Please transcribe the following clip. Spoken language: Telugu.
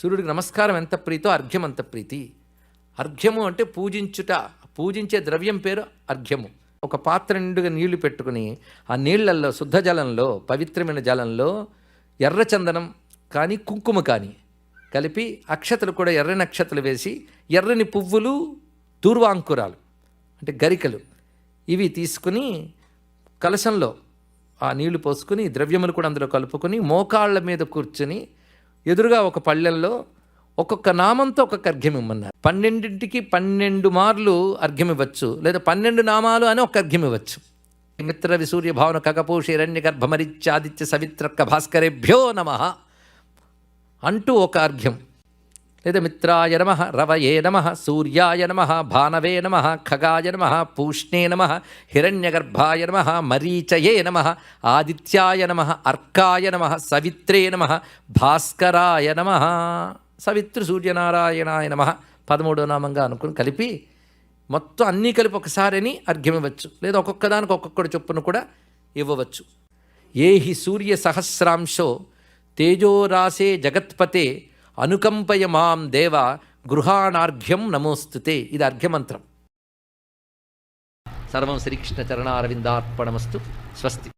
సూర్యుడికి నమస్కారం ఎంత ప్రీతో? అర్ఘ్యం అంత ప్రీతి. అర్ఘ్యము అంటే పూజించుట. పూజించే ద్రవ్యం పేరు అర్ఘ్యము. ఒక పాత్ర నిండుగా నీళ్ళు పెట్టుకుని ఆ నీళ్ళల్లో శుద్ధ జలంలో పవిత్రమైన జలంలో ఎర్రచందనం కానీ కుంకుమ కానీ కలిపి అక్షతలు కూడా ఎర్రని నక్షతలు వేసి ఎర్రని పువ్వులు దూర్వాంకురాలు అంటే గరికలు ఇవి తీసుకుని కలశంలో ఆ నీళ్ళు పోసుకుని ద్రవ్యములు కూడా అందులో కలుపుకొని మోకాళ్ళ మీద కూర్చుని ఎదురుగా ఒక పల్లెల్లో ఒక్కొక్క నామంతో ఒక్కొక్క అర్ఘ్యం ఇమ్మన్నారు. పన్నెండింటికి పన్నెండు మార్లు అర్ఘ్యం ఇవ్వచ్చు. లేదా పన్నెండు నామాలు అని ఒక అర్ఘ్యం ఇవ్వచ్చు. మిత్ర విసూర్య భావన కకపోషి హిరణ్య గర్భమరిత్యాదిత్య సవిత్రక్క భాస్కరేభ్యో నమ అంటూ ఒక అర్ఘ్యం. లేదా మిత్రాయ నమ రవయే నమ సూర్యాయ నమ భానవే నమ ఖగాయ నమ పూష్ణే నమ హిరణ్యగర్భాయ నమ మరీచయే నమ ఆదిత్యాయ నమ అర్కాయ నమ సవిత్రే నమ భాస్కరాయ నమ సవిత్రు సూర్యనారాయణాయ నమ పదమూడో నామంగా అనుకుని కలిపి మొత్తం అన్నీ కలిపి ఒకసారిని అర్ఘ్యం ఇవ్వచ్చు లేదా ఒక్కొక్కదానికి ఒక్కొక్కటి చొప్పున కూడా ఇవ్వవచ్చు. ఏ హి సూర్య సహస్రాంశో తేజోరాసే జగత్పతే అనుకంపయ మాం దేవ గృహాణార్ఘ్యం నమోస్తుతే. ఇది అర్ఘ్యమంత్రం. సర్వం శ్రీకృష్ణ చరణారవిందార్పణమస్తు స్వస్తి.